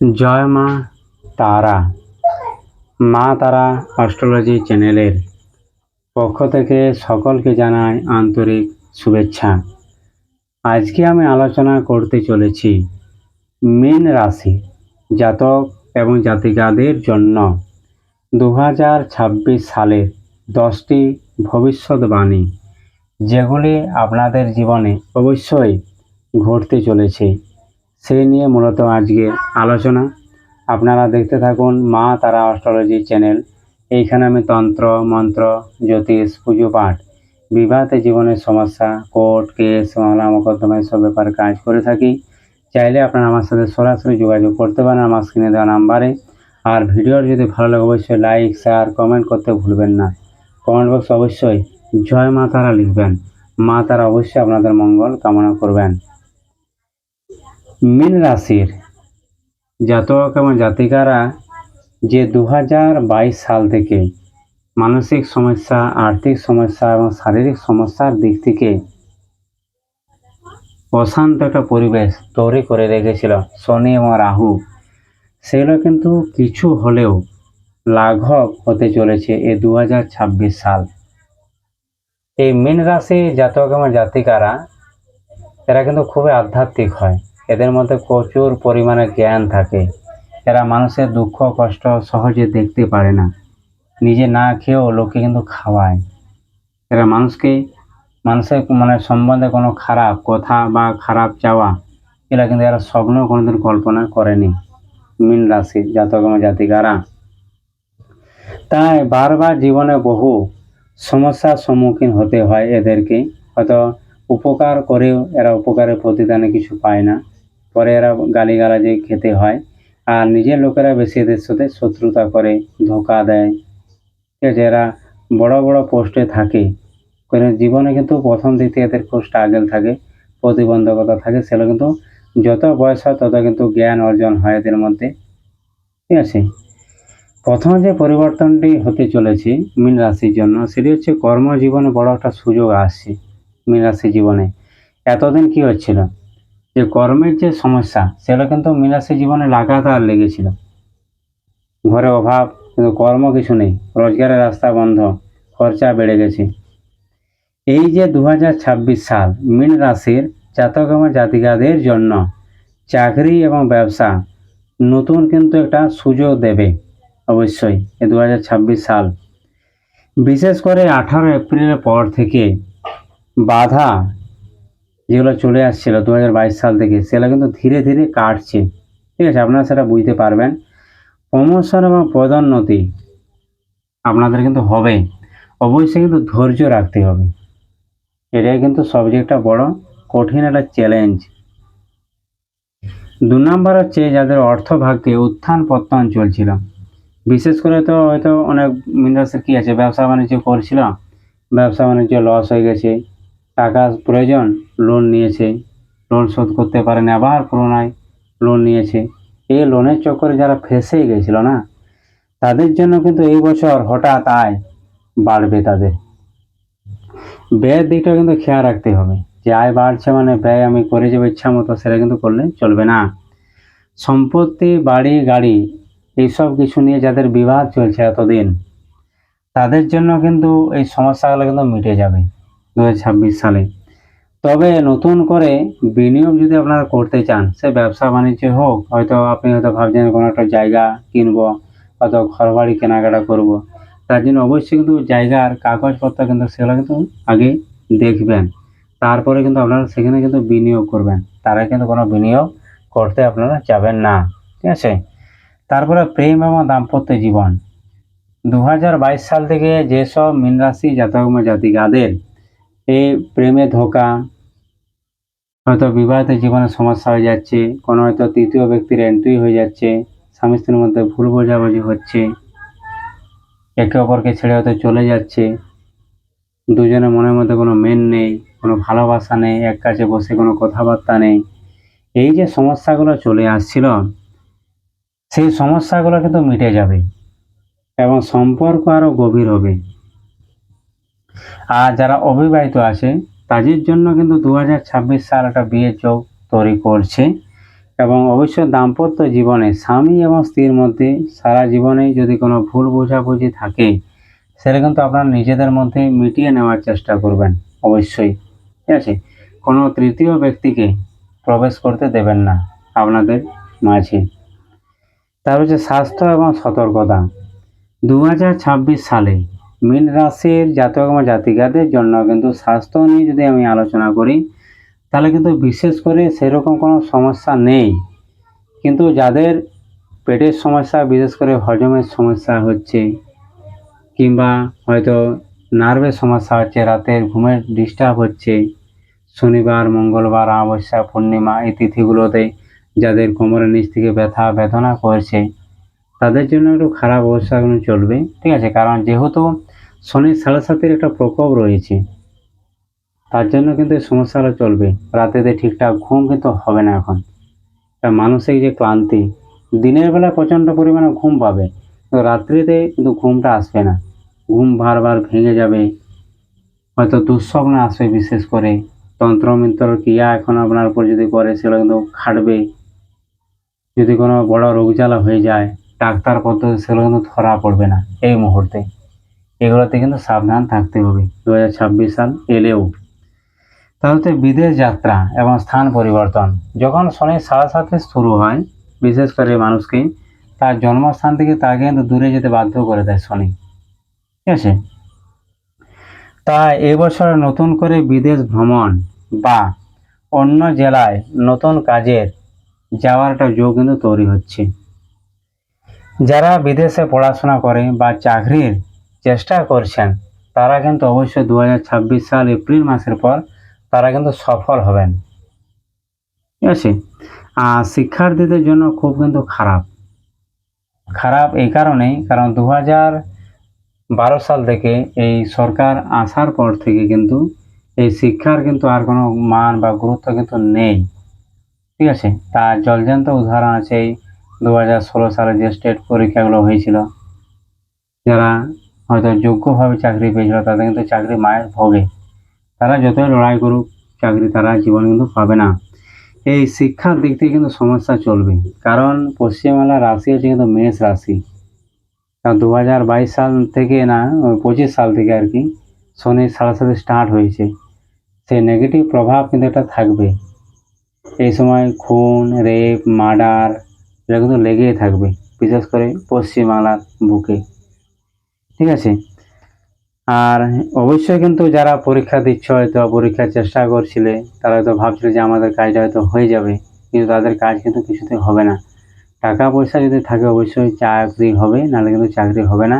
জয় মা তারা। মা তারা অস্ট্রোলজি চ্যানেলের পক্ষ থেকে সকলকে জানাই আন্তরিক শুভেচ্ছা। আজকে আমি আলোচনা করতে চলেছি মীন রাশি জাতক এবং জাতিকাদের জন্য দু হাজার ছাব্বিশ সালের দশটি ভবিষ্যৎবাণী, যেগুলি আপনাদের জীবনে অবশ্যই ঘটতে চলেছে। সেই নিয়ে মূলত আজকে আলোচনা। আপনারা দেখতে থাকুন মা তারা অস্ট্রোলজি চ্যানেল। এইখানে আমি তন্ত্র, মন্ত্র, জ্যোতিষ, পুজো পাঠ, বিবাহিত জীবনের সমস্যা, কোর্ট, কেস, মামলা মোকদ্দমা সব ব্যাপারে কাজ করে থাকি। চাইলে আপনারা আমার সাথে সরাসরি যোগাযোগ করতে পারেন আমার স্ক্রিনে দেওয়া নাম্বারে। আর ভিডিওর যদি ভালো লাগে অবশ্যই লাইক, শেয়ার, কমেন্ট করতে ভুলবেন না। কমেন্ট বক্স অবশ্যই জয় মা তারা লিখবেন। মা তারা অবশ্যই আপনাদের মঙ্গল কামনা করবেন। মীন রাশির জাতক এবং জাতিকারা যে দু হাজার বাইশ সাল থেকে মানসিক সমস্যা, আর্থিক সমস্যা এবং শারীরিক সমস্যার দিক থেকে অশান্ত একটা পরিবেশ তৈরি করে রেখেছিল শনি এবং রাহু। সেগুলো কিন্তু কিছু হলেও লাঘব হতে চলেছে এই দু সাল। এই মীন রাশি জাতক এবং জাতিকারা, এরা কিন্তু খুবই আধ্যাত্মিক হয়। এদের মধ্যে প্রচুর পরিমাণে জ্ঞান থাকে। এরা মানুষের দুঃখ, কষ্ট সহজে দেখতে পারে না। নিজে না খেয়েও লোকে কিন্তু খাওয়ায়। এরা মানুষকে, মানুষের মানে সম্বন্ধে কোনো খারাপ কথা বা খারাপ চাওয়া, এরা কিন্তু এরা স্বপ্ন কোনোদিন কল্পনা করেনি। মীন রাশি জাতক এবং জাতিকারা। তাই বারবার জীবনে বহু সমস্যার সম্মুখীন হতে হয় এদেরকে। হয়তো উপকার করেও এরা উপকারের প্রতিদানে কিছু পায় না। পরে এরা গালিগালাজে খেতে হয়। আর নিজের লোকেরা বেশি এদের সাথে শত্রুতা করে, ধোকা দেয়। ঠিক আছে এরা বড় বড় পোস্টে থাকে কারণ জীবনে কিন্তু প্রথম দিক থেকে এদের খুব স্ট্রাগল থাকে, প্রতিবন্ধকতা থাকে, সেগুলো কিন্তু যত বয়স হয় তত কিন্তু জ্ঞান অর্জন হয় এদের মধ্যে। ঠিক আছে? প্রথম যে পরিবর্তনটি হতে চলেছে মীন রাশির জন্য, সেটি হচ্ছে কর্মজীবনে বড় একটা সুযোগ আসছে মীন রাশি জীবনে। এতদিন কি হচ্ছিল? যে কর্মের যে সমস্যা সেটা কিন্তু মীন রাশি জীবনে লাগাতার লেগেছিল। ঘরে অভাব, কিন্তু কর্ম কিছু নেই। রোজগারের রাস্তা বন্ধ, খরচা বেড়ে গেছে। এই যে দু হাজার ছাব্বিশ সাল, মীন রাশির জাতক এবং জাতিকাদের জন্য চাকরি এবং ব্যবসা নতুন কিন্তু একটা সুযোগ দেবে, অবশ্যই এই দু সাল। বিশেষ করে আঠারো এপ্রিলের পর থেকে বাধা যেগুলো চলে আসছিল দু সাল থেকে, সেগুলো কিন্তু ধীরে ধীরে কাটছে। ঠিক আছে? আপনারা সেটা বুঝতে পারবেন। প্রমোশন এবং পদোন্নতি আপনাদের কিন্তু হবে। অবশ্যই কিন্তু ধৈর্য রাখতে হবে। এটাই কিন্তু সবচেয়ে একটা বড় কঠিন একটা চ্যালেঞ্জ দু নম্বর হচ্ছে যাদের অর্থ ভাগ্যে উত্থান পত্তন চলছিল। বিশেষ করে তো হয়তো অনেক মিনার্সের কী আছে? ব্যবসা বাণিজ্য করছিল, ব্যবসা বাণিজ্য লস হয়ে গেছে, টাকা প্রয়োজন লোন নিয়েছে। লোন শোধ করতে পারেনি, আবার পুনরায় লোন নিয়েছে। এই লোনের চক্করে যারা ফেসে গেছিল না, তাদের জন্য কিন্তু এই বছর হঠাৎ আয় বাড়বে তাদের। ব্যয়ের দিকটা কিন্তু খেয়াল রাখতে হবে। যে আয় বাড়ছে মানে ব্যয় আমি করে যাব ইচ্ছা মতো, সেটা কিন্তু করলে চলবে না। সম্পত্তি, বাড়ি, গাড়ি, এইসব কিছু নিয়ে যাদের বিবাদ চলছে এতদিন, তাদের জন্য কিন্তু এই সমস্যাগুলো কিন্তু মিটে যাবে। দু হাজার ছাব্বিশ সালে। তবে নতুন করে বিনিয়োগ যদি আপনারা করতে চান, সে ব্যবসা বাণিজ্য হোক, হয়তো আপনি হয়তো ভাবছেন কোনো একটা জায়গা কিনবো, হয়তো ঘর বাড়ি কেনাকাটা করব। তার জন্য অবশ্যই কিন্তু জায়গার কাগজপত্র কিন্তু সেগুলো কিন্তু আগে দেখবেন। তারপরে কিন্তু আপনারা সেখানে কিন্তু বিনিয়োগ করবেন। তারা কিন্তু কোনো বিনিয়োগ করতে আপনারা যাবেন না। ঠিক আছে? তারপরে প্রেম এবং দাম্পত্য জীবন। দু হাজার বাইশ সাল থেকে যেসব মীন রাশি জাতক জাতিকাদের এই প্রেমে ধোকা। হয়তো বিবাহিত জীবনে সমস্যা হয়ে যাচ্ছে, কোনো হয়তো তৃতীয় ব্যক্তির এন্ট্রি হয়ে যাচ্ছে, স্বামী স্ত্রীর মধ্যে ভুল বোঝাবুঝি হচ্ছে, একে অপরকে ছেড়ে হয়তো চলে যাচ্ছে। দুজনের মনের মধ্যে কোনো মেন নেই, কোনো ভালোবাসা নেই, এক কাছে বসে কোনো কথাবার্তা নেই। এই যে সমস্যাগুলো চলে আসছিল, সেই সমস্যাগুলো কিন্তু মিটে যাবে এবং সম্পর্ক আরও গভীর হবে। আর যারা অবিবাহিত আছে, তাদের জন্য কিন্তু দু হাজার ছাব্বিশ সাল একটা বিয়ের যোগ তৈরি করছে। এবং অবশ্যই দাম্পত্য জীবনে স্বামী এবং স্ত্রীর মধ্যে সারা জীবনে যদি কোনো ভুল বোঝাবুঝি থাকে, সেটা কিন্তু আপনারা নিজেদের মধ্যে মিটিয়ে নেওয়ার চেষ্টা করবেন, অবশ্যই। ঠিক আছে? কোনো তৃতীয় ব্যক্তিকে প্রবেশ করতে দেবেন না আপনাদের মাঝে। তার হচ্ছে স্বাস্থ্য এবং সতর্কতা। দু হাজার ছাব্বিশ সালে মীন রাশির জাতক এবং জাতিকাদের জন্য কিন্তু স্বাস্থ্য নিয়ে যদি আমি আলোচনা করি, তাহলে কিন্তু বিশেষ করে সেরকম কোনো সমস্যা নেই। কিন্তু যাদের পেটের সমস্যা, বিশেষ করে হজমের সমস্যা হচ্ছে, কিংবা হয়তো নার্ভের সমস্যা হচ্ছে, রাতের ঘুমের ডিস্টার্ব হচ্ছে, শনিবার, মঙ্গলবার, অমাবস্যা, পূর্ণিমা এই তিথিগুলোতে যাদের কোমরের নিচ থেকে ব্যথা, বেদনা করছে, তাদের জন্য একটু খারাপ অবস্থা কিন্তু চলবে, ঠিক আছে? কারণ যেহেতু শনির সাড়ে সাতের একটা প্রকোপ রয়েছে। তার জন্য কিন্তু এই সমস্যাটা চলবে। রাতেতে ঠিকঠাক ঘুম কিন্তু হবে না এখন। মানসিক যে ক্লান্তি, দিনের বেলা প্রচণ্ড পরিমাণে ঘুম পাবে। তো রাত্রিতে কিন্তু ঘুমটা আসবে না। ঘুম বারবার ভেঙে যাবে। হয়তো দুঃস্বপ্ন আসবে বিশেষ করে। তন্ত্রমন্ত্র, ক্রিয়া এখন আপনার উপর যদি করে, সেগুলো কিন্তু খাটবে। যদি কোনো বড় রোগ জ্বালা হয়ে যায়, ডাক্তার পদ্ধতি সেগুলো কিন্তু ধরা পড়বে না এই মুহূর্তে। এগুলোতে কিন্তু সাবধান থাকতে হবে। দু হাজার ছাব্বিশ সাল এলেও। তাহলে বিদেশ যাত্রা এবং স্থান পরিবর্তন। যখন শনি সাড়ে সাথে শুরু হয়, বিশেষ করে মানুষকে, তার জন্মস্থান থেকে তাকে কিন্তু দূরে যেতে বাধ্য করে দেয় শনি। ঠিক আছে? তা এবছর নতুন করে বিদেশ ভ্রমণ বা অন্য জেলায় নতুন কাজের যাওয়ার একটা যোগ কিন্তু তৈরি হচ্ছে। যারা বিদেশে পড়াশোনা করে বা চাকরির চেষ্টা করছেন, তারা কিন্তু অবশ্যই দু হাজার ছাব্বিশ সাল এপ্রিল মাসের পর তারা কিন্তু সফল হবেন। ঠিক আছে? আর শিক্ষার্থীদের জন্য খুব কিন্তু খারাপ। খারাপ এই কারণেই, কারণ দু বারো সাল থেকে এই সরকার আসার পর থেকে কিন্তু এই শিক্ষার কিন্তু আর কোনো মান বা গুরুত্ব কিন্তু নেই। ঠিক আছে? তার জলজান্ত উদাহরণ আছে, এই দু হাজার ষোলো সালে যে স্টেট পরীক্ষাগুলো হয়েছিল, যারা হয়তো যোগ্যভাবে চাকরি পেয়েছিল তাদের কিন্তু চাকরি মায়ের ভোগে। তারা যতই লড়াই করুক, চাকরি তারা জীবনে কিন্তু পাবে না। এই শিক্ষার দিক থেকে কিন্তু সমস্যা চলবে। কারণ পশ্চিমবাংলার রাশি হচ্ছে কিন্তু মেষ রাশি। কারণ দু হাজার বাইশ সাল থেকে না পঁচিশ সাল থেকে আর কি, শনির সাথে স্টার্ট হয়েছে। সেই নেগেটিভ প্রভাব কিন্তু একটা থাকবে। এই সময় খুন রেপ মার্ডার এগুলো কিন্তু লেগেই থাকবে। বিশেষ করে পশ্চিমবাংলার বুকে। ঠিক আছে? আর অবশ্যই কিন্তু যারা পরীক্ষা দিচ্ছ, হয়তো পরীক্ষার চেষ্টা করছিলে, তারা হয়তো ভাবছিল যে আমাদের কাজটা হয়তো হয়ে যাবে, কিন্তু তাদের কাজ কিন্তু কিছুতেই হবে না। টাকা পয়সা যদি থাকে, অবশ্যই চাকরি হবে, নাহলে কিন্তু চাকরি হবে না।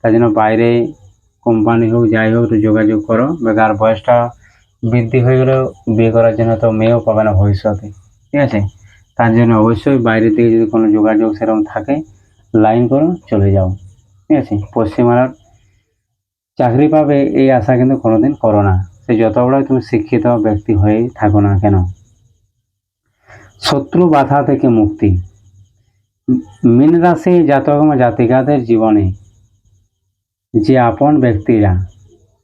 তার জন্য বাইরে কোম্পানি হোক, যাই হোক, একটু যোগাযোগ করো বেকার বয়সটা বৃদ্ধি হয়ে গেলেও বিয়ে করার জন্য তো মেয়েও পাবে না ভবিষ্যতে, ঠিক আছে? তার জন্য অবশ্যই বাইরে থেকে যদি কোনো যোগাযোগ সেরকম থাকে, লাইন করো চলে যাও। ঠিক আছে? পশ্চিমবাংলার চাকরি পাবে এই আশা কিন্তু কোনোদিন করো না। সে যত বড় তুমি শিক্ষিত ব্যক্তি হয়ে থাকো না কেন? শত্রু বাধা থেকে মুক্তি। মীন রাশি জাতক জাতিকাদের জীবনে যে আপন ব্যক্তিরা,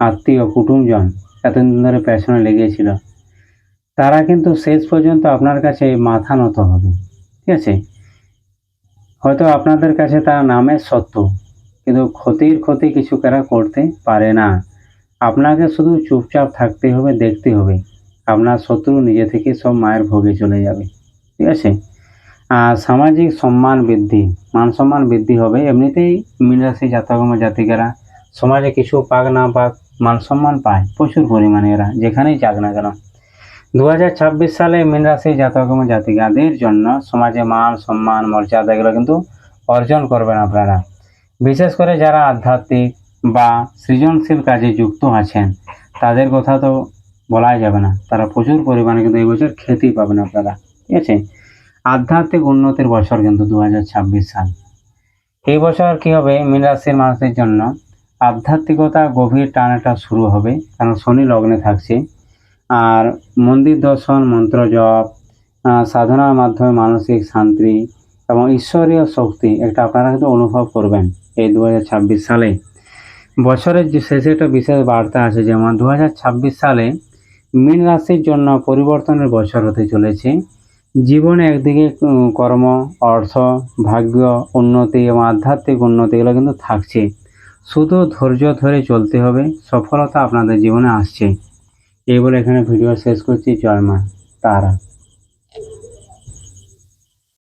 আত্মীয়, কুটুমজন এতদিন ধরে পেছনে লেগেছিল, তারা কিন্তু শেষ পর্যন্ত আপনার কাছে মাথা নত হবে। ঠিক আছে? হয়তো আপনাদের কাছে তার নামের সত্য। কিন্তু ক্ষতির ক্ষতি কিছু কারা করতে পারে না। আপনাকে শুধু চুপচাপ থাকতে হবে, দেখতে হবে। আপনার শত্রু নিজে থেকে সব মায়ের ভোগে চলে যাবে। ঠিক আছে? আর সামাজিক সম্মান বৃদ্ধি, মান সম্মান বৃদ্ধি হবে। এমনিতেই মিনরাশি জাতক জাতিকারা সমাজে কিছু পাক না পাক মান সম্মান পায়, প্রচুর পরিমাণে এরা, যেখানেই যাক না কেন। দু হাজার ছাব্বিশ সালে মিনরাশি জাতক জাতিকাদের জন্য সমাজে মান সম্মান, মর্যাদা এগুলো কিন্তু অর্জন করবেন আপনারা। বিশেষ করে যারা আধ্যাত্মিক বা সৃজনশীল কাজে যুক্ত আছেন, তাদের কথা তো বলাই যাবে না। তারা প্রচুর পরিমাণে কিন্তু এই বছর খ্যাতি পাবেন আপনারা। ঠিক আছে? আধ্যাত্মিক উন্নতির বছর কিন্তু দু হাজার ছাব্বিশ সাল। এই বছর কি হবে? মীন রাশির মানুষদের জন্য আধ্যাত্মিকতা গভীর টানাটা শুরু হবে, কারণ শনি লগ্নে থাকছে। আর মন্দির দর্শন, মন্ত্র জপ সাধনার মাধ্যমে মানসিক শান্তি এবং ঈশ্বরীয় শক্তি একটা আপনারা কিন্তু অনুভব করবেন। এই দু হাজার ছাব্বিশ সালে। বছরের যে শেষে একটা বিশেষ বার্তা আছে যেমন দু হাজার ছাব্বিশ সালে মীন রাশির জন্য পরিবর্তনের বছর হতে চলেছে। জীবনে একদিকে কর্ম, অর্থ, ভাগ্য, উন্নতি এবং আধ্যাত্মিক উন্নতি এগুলো কিন্তু থাকছে। শুধু ধৈর্য ধরে চলতে হবে, সফলতা আপনাদের জীবনে আসছে। এই বলে এখানে ভিডিও শেষ করছি। জয় মা, তারা।